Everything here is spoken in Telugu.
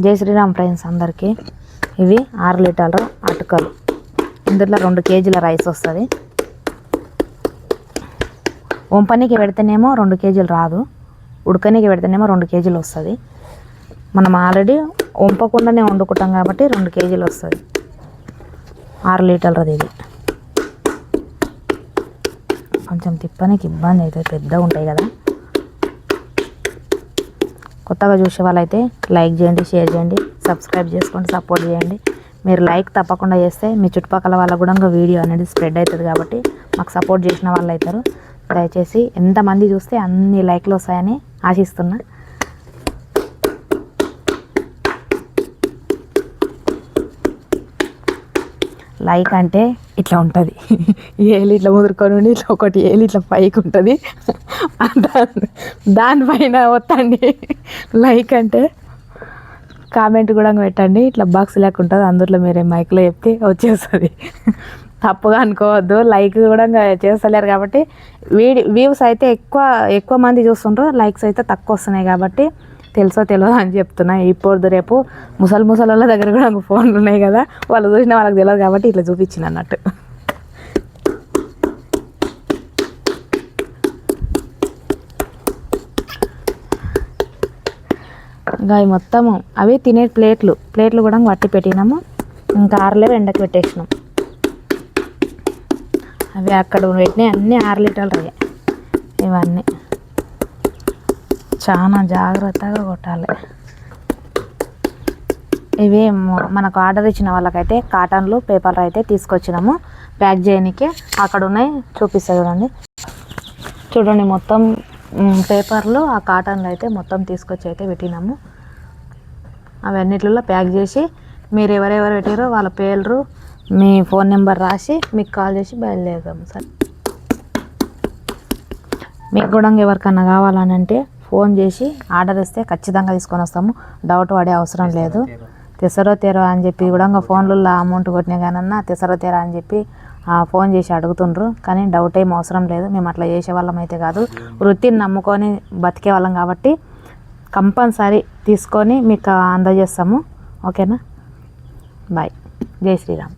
జై శ్రీరామ్ ఫ్రెండ్స్ అందరికీ. ఇవి ఆరు లీటర్ల అటుకలు. ఇందులో రెండు కేజీల రైస్ వస్తుంది. వంపనికి పెడితేనేమో రెండు కేజీలు రాదు. ఉడకనీకి పెడితేనేమో రెండు కేజీలు వస్తుంది. మనం ఆల్రెడీ వంపకుండానే వండుకుంటాం కాబట్టి రెండు కేజీలు వస్తుంది. ఆరు లీటర్లది ఇది. కొంచెం తిప్పనికి ఇబ్బంది అవుతుంది. పెద్దగా ఉంటాయి కదా. కొత్తగా చూసే వాళ్ళైతే లైక్ చేయండి షేర్ చేయండి సబ్స్క్రైబ్ చేసుకోండి సపోర్ట్ చేయండి. మీరు లైక్ తప్పకుండా చేస్తే మీ చుట్టుపక్కల వాళ్ళకు కూడా వీడియో అనేది స్ప్రెడ్ అవుతుంది కాబట్టి మాకు సపోర్ట్ చేసిన వాళ్ళు అవుతారు దయచేసి ఎంతమంది చూస్తే అన్ని లైక్లు వస్తాయని ఆశిస్తున్నా. లైక్ అంటే ఇట్లా ఉంటుంది. ఏలి ఇట్లా ముదురుకొని ఉండి ఇట్లా ఒకటి ఏలి ఇట్లా పైకి ఉంటుంది. దానిపైన వత్తండి. లైక్ అంటే కామెంట్ కూడా పెట్టండి. ఇట్లా బాక్స్ లేక ఉంటుంది. అందులో మీరే మైక్లో చెప్తే వచ్చేస్తుంది. తప్పుగా అనుకోవద్దు. లైక్ కూడా చేస్తలేరు కాబట్టి వీడి వ్యూస్ అయితే ఎక్కువ ఎక్కువ మంది చూస్తుంటారు లైక్స్ అయితే తక్కువ వస్తున్నాయి కాబట్టి తెలుసో తెలియదు అని చెప్తున్నా. ఇప్పుడు రేపు ముసలి ముసలి వాళ్ళ దగ్గర కూడా నాకు ఫోన్లు ఉన్నాయి కదా వాళ్ళు చూసిన వాళ్ళకి తెలియదు కాబట్టి ఇట్లా చూపించింది అన్నట్టు. ఇంకా అవి మొత్తము అవి తినే ప్లేట్లు. ప్లేట్లు కూడా వట్టి పెట్టినాము. ఇంకా ఆరలేవు ఎండకు పెట్టేసినాం. అవి అక్కడ పెట్టినాయి. అన్నీ ఆరు లీటర్లు ఇవన్నీ. చాలా జాగ్రత్తగా కొట్టాలి. ఇవి మనకు ఆర్డర్ ఇచ్చిన వాళ్ళకైతే కాటన్లు పేపర్లు అయితే తీసుకొచ్చినాము. ప్యాక్ చేయడానికి అక్కడ ఉన్నాయి చూపిస్తా చూడండి. చూడండి మొత్తం పేపర్లు ఆ కాటన్లు అయితే మొత్తం తీసుకొచ్చి అయితే పెట్టినాము. అవన్నిటిలో ప్యాక్ చేసి మీరు ఎవరెవరు పెట్టారో వాళ్ళ పేర్లు మీ ఫోన్ నెంబర్ రాసి మీకు కాల్ చేసి బయలుదేరుదాము సార్. మీకు కూడా ఎవరికన్నా కావాలనంటే ఫోన్ చేసి ఆర్డర్ ఇస్తే ఖచ్చితంగా తీసుకొని వస్తాము. డౌట్ పడే అవసరం లేదు. తెసరో తెరో అని చెప్పి కూడా ఫోన్లలో అమౌంట్ కొట్టినా కానన్నా తెసరో తెరా అని చెప్పి ఫోన్ చేసి అడుగుతుండ్రు. కానీ డౌట్ ఏం అవసరం లేదు. మేము అట్లా చేసే వాళ్ళం అయితే కాదు. వృత్తిని నమ్ముకొని బతికే వాళ్ళం కాబట్టి కంపల్సరీ తీసుకొని మీకు అందజేస్తాము. ఓకేనా? బాయ్. జై శ్రీరామ్.